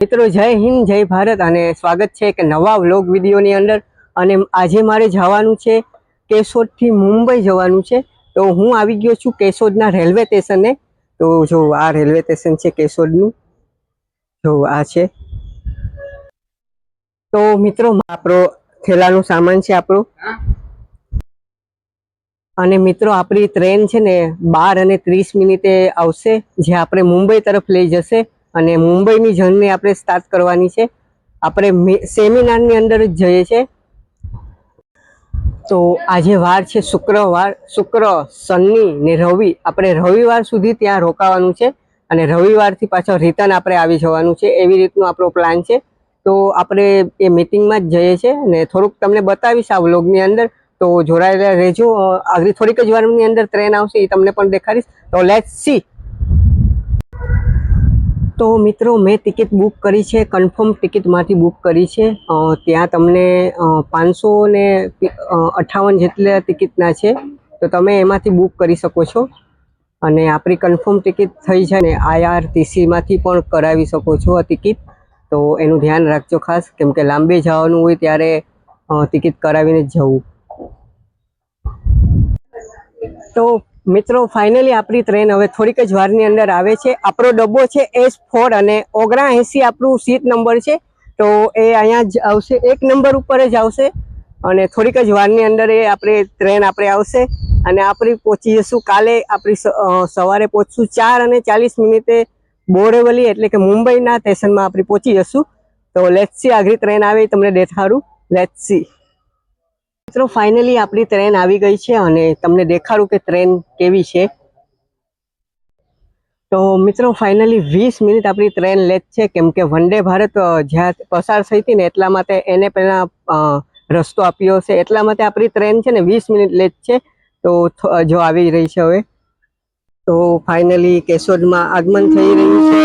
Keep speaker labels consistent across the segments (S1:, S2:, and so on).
S1: મિત્રો, જય હિન્દ, જય ભારત અને સ્વાગત છે એક નવા વ્લોગ વિડીયોની અંદર. અને આજે મારે જવાનું છે કેશોદથી મુંબઈ જવાનું છે. તો હું આવી ગયો છું કેશોદના રેલવે સ્ટેશને. તો જો આ રેલવે સ્ટેશન છે કેશોદનું. જો આ છે. તો મિત્રો, આપણો થેલાનું સામાન છે આપણો. અને મિત્રો, આપણી ટ્રેન છે ને બાર અને ત્રીસ મિનિટે આવશે. જે આપણે મુંબઈ તરફ લઈ જશે. અને મુંબઈની જર્ની આપણે સ્ટાર્ટ કરવાની છે. આપણે સેમિનારની અંદર જ જઈએ છે તો આજે વાર છે શુક્રવાર, શુક્ર, શનિ ને રવિ. આપણે રવિવાર સુધી ત્યાં રોકાવાનું છે અને રવિવારથી પાછો રિટર્ન આપણે આવી જવાનું છે એવી રીતનો આપણો પ્લાન છે. તો આપણે એ મિટિંગમાં જ જઈએ છીએ અને થોડુંક તમને બતાવીશ આ વ્લોગની અંદર. તો જોડાયેલા રહેજો. આગળ થોડીક જ વારની અંદર ટ્રેન આવશે એ તમને પણ દેખાડીશ. તો લેટ સી તો મિત્રો, મેં ટિકિટ બુક કરી છે, કન્ફર્મ ટિકિટમાંથી બુક કરી છે. ત્યાં તમને પાંચસો ને અઠ્ઠાવન જેટલા ટિકિટના છે. તો તમે એમાંથી બુક કરી શકો છો. અને આપણી કન્ફર્મ ટિકિટ થઈ જાય ને, આઈઆરટીસીમાંથી પણ કરાવી શકો છો આ ટિકિટ. તો એનું ધ્યાન રાખજો ખાસ, કેમ કે લાંબે જવાનું હોય ત્યારે ટિકિટ કરાવીને જવું. તો મિત્રો ફાઇનલી આપણી ટ્રેન હવે થોડીક જ વારની અંદર આવે છે. આપણો ડબ્બો છે એસ ફોર અને ઓગણા એંસી આપણું સીટ નંબર છે. તો એ અહીંયા જ આવશે. એક નંબર ઉપર જ આવશે. અને થોડીક જ વારની અંદર એ આપણે ટ્રેન આપણે આવશે. અને આપણી પહોંચી જશું કાલે. આપણી સવારે પહોંચશું ચાર અને ચાલીસ મિનિટે બોરેવલી એટલે કે મુંબઈના સ્ટેશનમાં આપણે પહોંચી જશું તો લેટ્સ આગળ ટ્રેન આવે તમને દેખાડું. લેટ્સ મિત્રો ફાઇનલી આપણી ટ્રેન આવી ગઈ છે અને તમને દેખાડું કે ટ્રેન કેવી છે. તો મિત્રો ફાઇનલી વીસ મિનિટ આપણી ટ્રેન લેટ છે. કેમ કે વંદે ભારત જ્યાં પસાર થઈ હતી ને એટલા માટે એને પહેલાં રસ્તો આપ્યો છે એટલા માટે આપણી ટ્રેન છે ને વીસ મિનિટ લેટ છે. તો જો આવી રહી છે હવે. તો ફાઇનલી કેશોદમાં આગમન થઈ રહ્યું છે.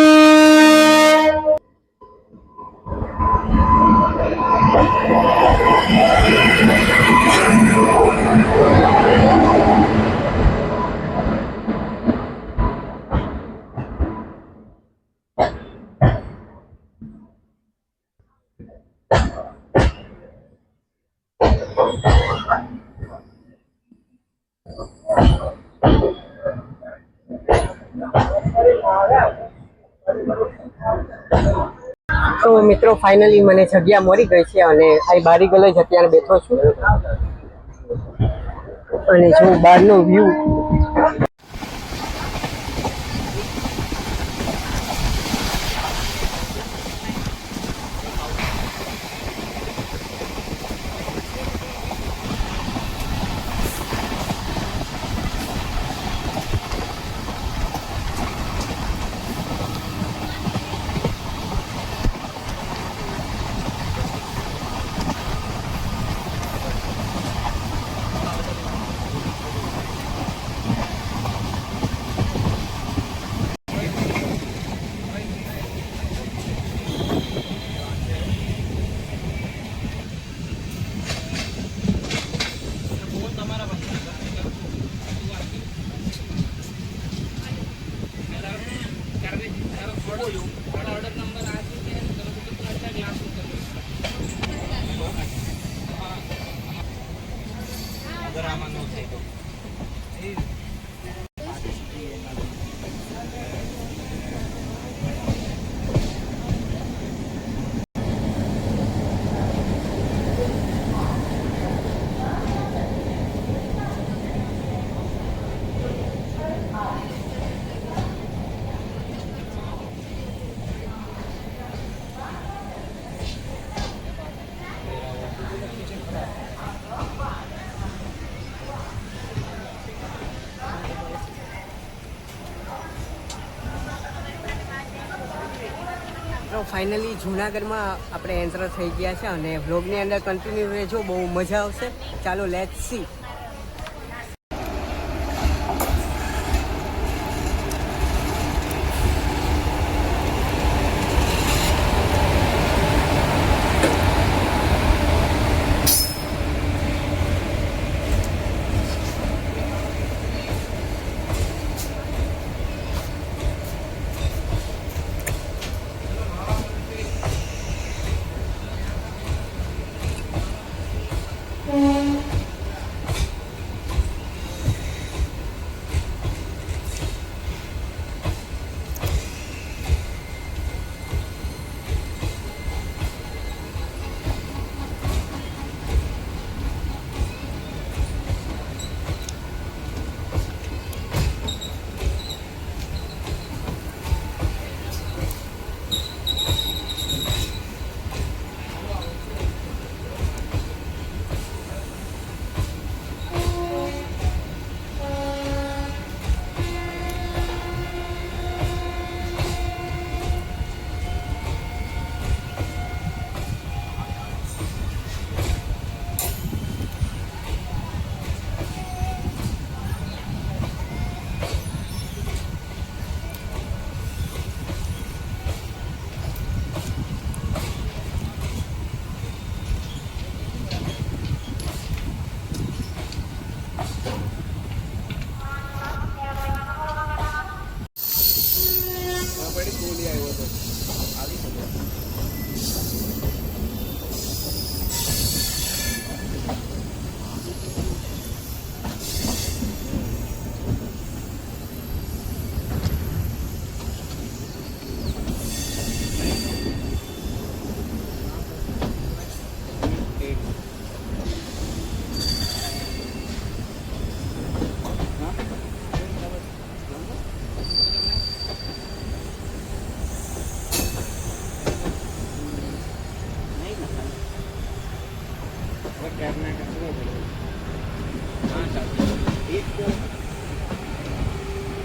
S1: મિત્રો ફાઇનલી મને જગ્યા મળી ગઈ છે અને આ બારી ગલે જ અત્યારે બેઠો છું. અને જો બહારનો વ્યૂ તો ફાઇનલી જુનાગઢમાં આપણે એન્ટર થઈ ગયા છે અને વ્લોગની અંદર કન્ટિન્યુ રહેજો, બહુ મજા આવશે. ચાલો
S2: let see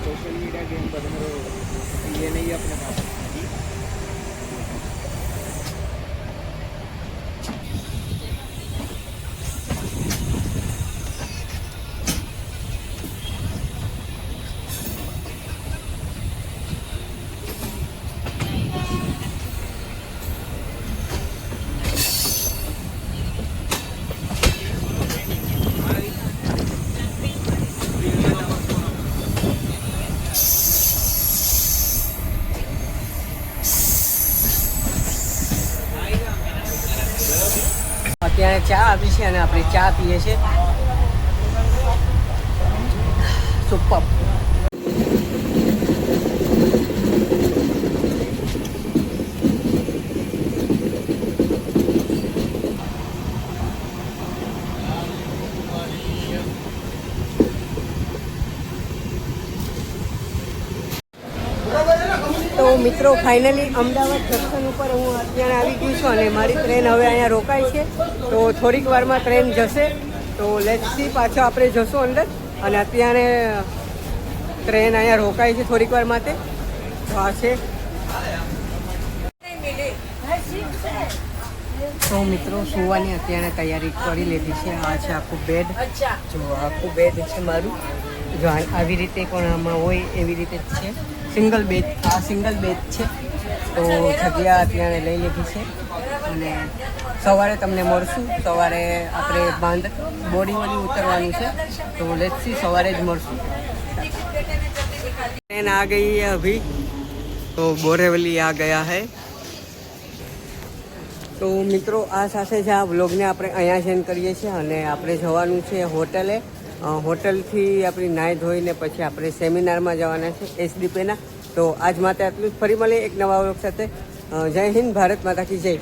S2: social media game बदल ये नहीं है अपने पास
S1: ચા આપી છે અને આપણે ચા પીએ છીએ. સુપર. તો મિત્રો ફાઇનલી અમદાવાદ જંકશન ઉપર હું અત્યારે આવી ગઈ છું અને મારી ટ્રેન હવે અહીંયા રોકાય છે. તો થોડીક વારમાં ટ્રેન જશે. તો લેટ્સ સી પાછો આપણે જશું અંદર. અને અત્યારે ટ્રેન અહીંયા રોકાય છે થોડીક વાર માટે. તો આ છે. તો મિત્રો, સુવાની અત્યારે તૈયારી કરી લીધી છે. આ છે આખું બેડ જો આખું બેડ છે મારું. જો આવી રીતે પણ આમાં હોય એવી રીતે જ છે. સિંગલ બેડ આ સિંગલ બેડ છે. તો જગ્યા ત્યાં લઈ લીધી છે. અને સવારે તમને મળશું. સવારે આપણે બાંધ બોડી વળી ઉતરવાનું છે. તો લેટ્સી સવારે જ મળશું. ટ્રેન આ ગઈ છે અભી. તો બોરેવલી આ ગયા હે. તો મિત્રો, આ સાથે જ આ વ્લોગને આપણે અહીંયા સેન્ડ કરીએ છીએ અને આપણે જવાનું છે હોટલે. હોટલથી આપણી નાહી ધોઈને પછી આપણે સેમિનારમાં જવાના છે એસડીપીના તો આજ માટે આટલું જ. ફરી મળીએ એક નવા વ્લોગ સાથે. જય હિન્દ, ભારત માતા કી જય.